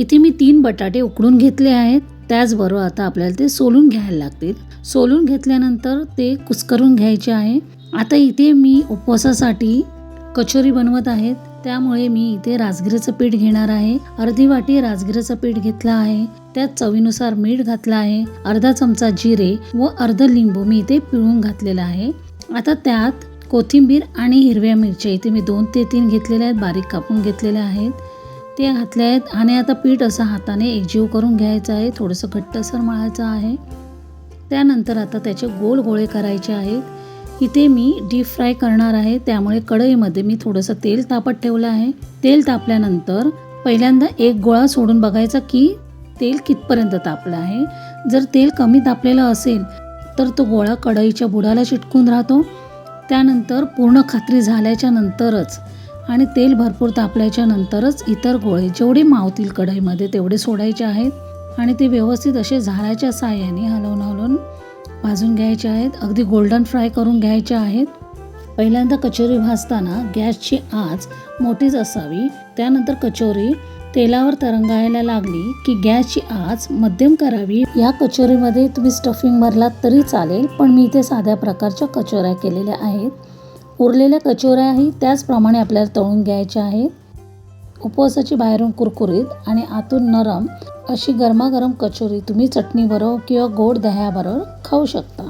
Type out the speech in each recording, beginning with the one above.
इथे मी तीन बटाटे उकडून घेतले आहेत. त्याचबरोबर आता आपल्याला ते सोलून घ्यायला लागतील. सोलून घेतल्यानंतर ते कुस्करून घ्यायचे आहे. आता इथे मी उपवासासाठी कचोरी बनवत आहेत त्यामुळे मी इथे राजगिरीचं पीठ घेणार आहे. अर्धी वाटी राजगिरीचं पीठ घेतलं आहे. त्यात चवीनुसार मीठ घातलं आहे. अर्धा चमचा जिरे व अर्ध लिंबू मी इथे पिळून घातलेलं आहे. आता त्यात कोथिंबीर आणि हिरव्या मिरच्या इथे मी दोन ते तीन घेतलेल्या आहेत. बारीक कापून घेतलेल्या आहेत. ते घातले आहेत आणि आता पीठ असं हाताने एकजीव करून घ्यायचं आहे. थोडंसं घट्टसर मळायचं आहे. त्यानंतर आता त्याचे गोल गोळे करायचे आहेत. इथे मी डीप फ्राय करणार आहे. त्यामुळे कढईमध्ये मी थोडंसं तेल तापत ठेवलं आहे. तेल तापल्यानंतर पहिल्यांदा एक गोळा सोडून बघायचा की तेल कितपर्यंत तापलं आहे. जर तेल कमी तापलेलं असेल तर तो गोळा कढईच्या बुडाला चिटकून राहतो. त्यानंतर पूर्ण खात्री झाल्याच्या नंतरच आणि तेल भरपूर तापल्याच्या नंतरच इतर गोळे जेवढे मावतील कढईमध्ये तेवढे सोडायचे आहेत. आणि ते व्यवस्थित असे झाडाच्या साह्याने हलवून हलवून भाजून घ्यायचे आहेत. अगदी गोल्डन फ्राय करून घ्यायचे आहेत. पहिल्यांदा कचोरी भाजताना गॅसची आच मोठीच असावी. त्यानंतर कचोरी तेलावर तरंगायला लागली की गॅसची आच मध्यम करावी. या कचोरीमध्ये तुम्ही स्टफिंग भरलात तरी चालेल पण मी इथे साध्या प्रकारच्या कचोऱ्या केलेल्या आहेत. उरलेल्या कचोऱ्याही त्याचप्रमाणे आपल्याला तळून घ्यायच्या आहेत. उपवासाची बाहेरून कुरकुरीत आणि आतून नरम अशी गरमागरम कचोरी तुम्ही चटणीबरोबर किंवा गोड दह्याबरोबर खाऊ शकता.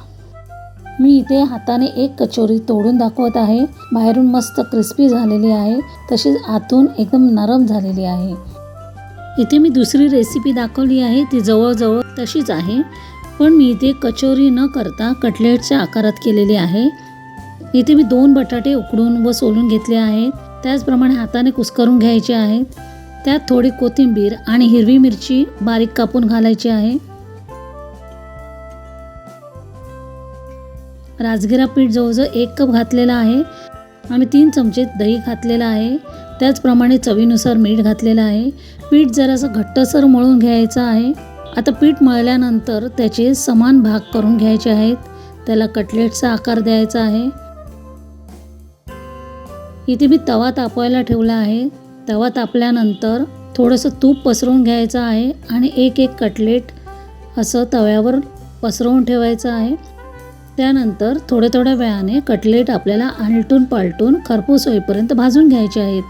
मी इथे हाताने एक कचोरी तोडून दाखवत आहे. बाहेरून मस्त क्रिस्पी झालेली आहे. तशीच आतून एकदम नरम झालेली आहे. इथे मी दुसरी रेसिपी दाखवली आहे. ती जवळजवळ तशीच आहे. पण मी इथे कचोरी न करता कटलेटच्या आकारात केलेली आहे. इथे मी दोन बटाटे उकडून व सोलून घेतले आहेत. त्याचप्रमाणे हाताने कुस्करून घ्यायचे आहेत. त्यात थोडी कोथिंबीर आणि हिरवी मिरची बारीक कापून घालायची आहे. राजगिरा पीठ जवळजवळ एक कप घातलेला आहे. आणि तीन चमचे दही घातलेलं आहे. त्याचप्रमाणे चवीनुसार मीठ घातलेलं आहे. पीठ जरासं घट्टसर मळून घ्यायचं आहे. आता पीठ मळल्यानंतर त्याचे समान भाग करून घ्यायचे आहेत. त्याला कटलेटचा आकार द्यायचा आहे. इथे मी तवा तापवायला ठेवला आहे. तवा तापल्यानंतर थोडंसं तूप पसरवून घ्यायचं आहे आणि एक एक कटलेट असं तव्यावर पसरवून ठेवायचं आहे. त्यानंतर थोड्या थोड्या वेळाने कटलेट आपल्याला आलटून पालटून खरपूस होईपर्यंत भाजून घ्यायचे आहेत.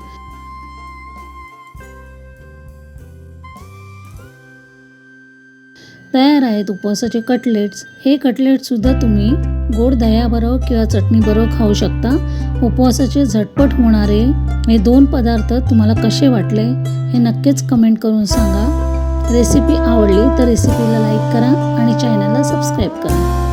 तयार आहेत उपवासाचे कटलेट्स. हे कटलेटसुद्धा तुम्ही गोड दह्याबरोबर किंवा चटणीबरोबर खाऊ शकता. उपवासाचे झटपट होणारे हे दोन पदार्थ तुम्हाला कसे वाटले हे नक्कीच कमेंट करून सांगा. रेसिपी आवडली तर रेसिपीला लाईक करा आणि चॅनलला सबस्क्राईब करा.